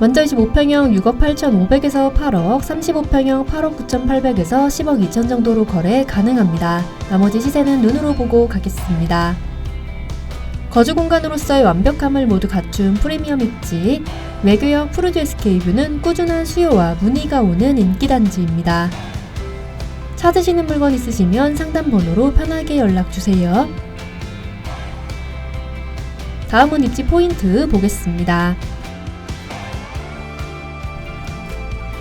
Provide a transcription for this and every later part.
먼저 25평형 6억 8,500에서 8억, 35평형 8억 9,800에서 10억 2천 정도로 거래 가능합니다. 나머지 시세는 눈으로 보고 가겠습니다. 거주 공간으로서의 완벽함을 모두 갖춘 프리미엄 입지, 외교형 푸르드 에스케이브는 꾸준한 수요와 문의가 오는 인기 단지입니다. 찾으시는 물건 있으시면 상담 번호로 편하게 연락 주세요. 다음은 입지 포인트 보겠습니다.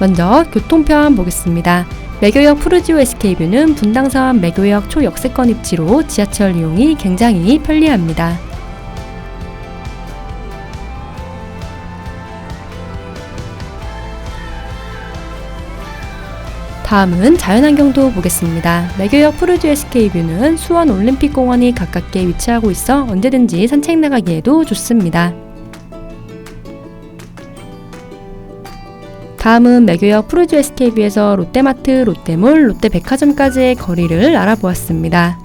먼저 교통편 보겠습니다. 매교역 푸르지오 에스케이브는 분당선 매교역 초역세권 입지로 지하철 이용이 굉장히 편리합니다. 다음은 자연환경도 보겠습니다. 매교역 푸르지오 에스케이브는 수원 올림픽공원이 가깝게 위치하고 있어 언제든지 산책 나가기에도 좋습니다. 다음은 매교역 푸르주 에스케이브에서 롯데마트, 롯데몰, 롯데백화점까지의 거리를 알아보았습니다.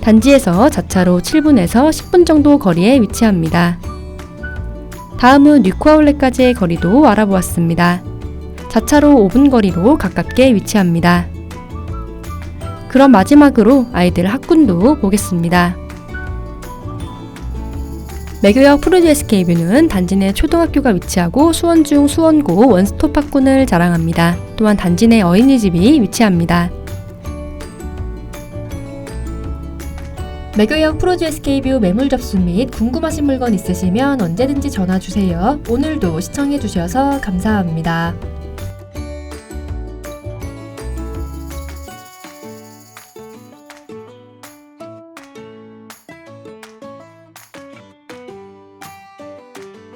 단지에서 자차로 7분에서 10분 정도 거리에 위치합니다. 다음은 뉴코아울렛까지의 거리도 알아보았습니다. 자차로 5분 거리로 가깝게 위치합니다. 그럼 마지막으로 아이들 학군도 보겠습니다. 매교역 에스케이브는 단지 내 초등학교가 위치하고 수원중 수원고 원스톱 학군을 자랑합니다. 또한 단지 내 어린이집이 위치합니다. 매교역 프로즈 에스케이뷰 매물 접수 및 궁금하신 물건 있으시면 언제든지 전화 주세요. 오늘도 시청해 주셔서 감사합니다.